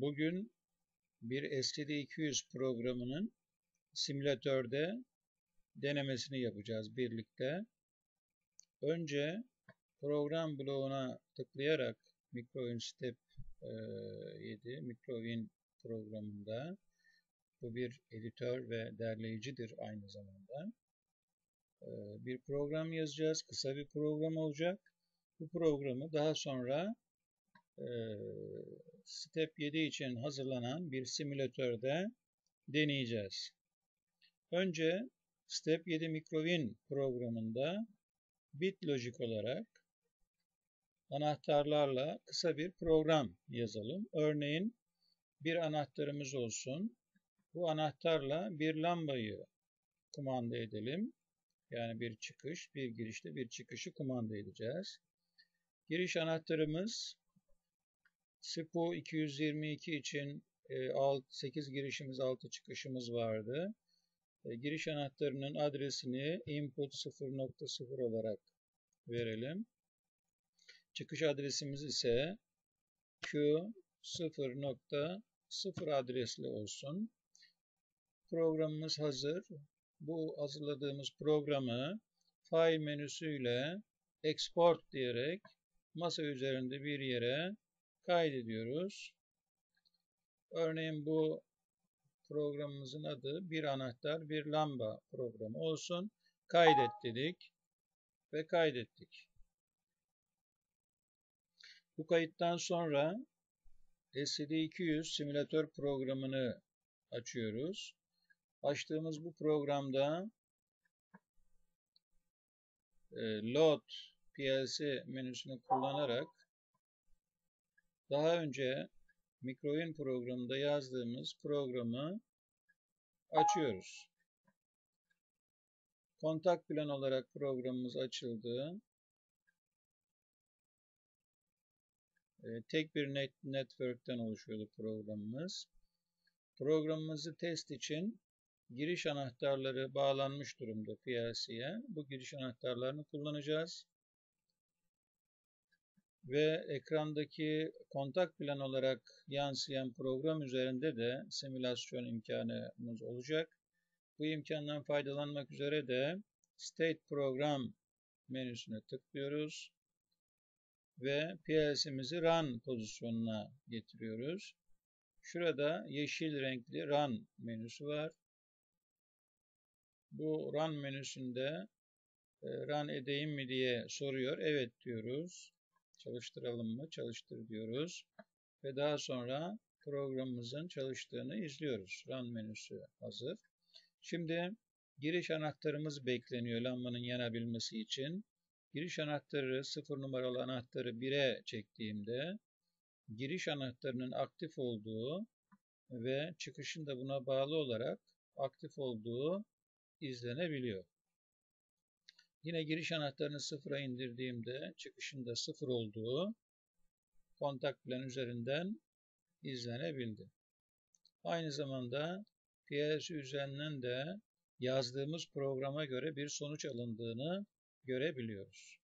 Bugün bir STD200 programının simülatörde denemesini yapacağız birlikte. Önce program bloğuna tıklayarak MicroWin Step 7 MicroWin programında bu bir editör ve derleyicidir aynı zamanda. Bir program yazacağız. Kısa bir program olacak. Bu programı daha sonra Step 7 için hazırlanan bir simülatörde deneyeceğiz. Önce Step 7 MicroWin programında BitLogic olarak anahtarlarla kısa bir program yazalım. Örneğin bir anahtarımız olsun. Bu anahtarla bir lambayı kumanda edelim. Yani bir çıkış, bir girişte bir çıkışı kumanda edeceğiz. Giriş anahtarımız SPO 222 için 8 e, girişimiz 6 çıkışımız vardı. E, giriş anahtarının adresini input 0.0 olarak verelim. Çıkış adresimiz ise Q 0.0 adresli olsun. Programımız hazır. Bu hazırladığımız programı file menüsüyle export diyerek masa üzerinde bir yere kaydediyoruz. Örneğin bu programımızın adı bir anahtar bir lamba programı olsun. Kaydet dedik ve kaydettik. Bu kayıttan sonra SCD200 simülatör programını açıyoruz. Açtığımız bu programda e, Load PLC menüsünü kullanarak daha önce MicroWin programında yazdığımız programı açıyoruz. Kontak plan olarak programımız açıldı. Ee, tek bir net network'ten oluşuyordu programımız. Programımızı test için giriş anahtarları bağlanmış durumda PLC'ye. Bu giriş anahtarlarını kullanacağız ve ekrandaki kontak plan olarak yansıyan program üzerinde de simülasyon imkanımız olacak. Bu imkandan faydalanmak üzere de State Program menüsüne tıklıyoruz ve PLC'mizi Run pozisyonuna getiriyoruz. Şurada yeşil renkli Run menüsü var. Bu Run menüsünde e, Run edeyim mi diye soruyor. Evet diyoruz. Çalıştıralım mı? Çalıştır diyoruz. Ve daha sonra programımızın çalıştığını izliyoruz. Run menüsü hazır. Şimdi giriş anahtarımız bekleniyor lambanın yanabilmesi için. Giriş anahtarı 0 numaralı anahtarı 1'e çektiğimde giriş anahtarının aktif olduğu ve çıkışın da buna bağlı olarak aktif olduğu izlenebiliyor. Yine giriş anahtarını sıfıra indirdiğimde çıkışında sıfır olduğu kontak plan üzerinden izlenebildi. Aynı zamanda PLC üzerinden de yazdığımız programa göre bir sonuç alındığını görebiliyoruz.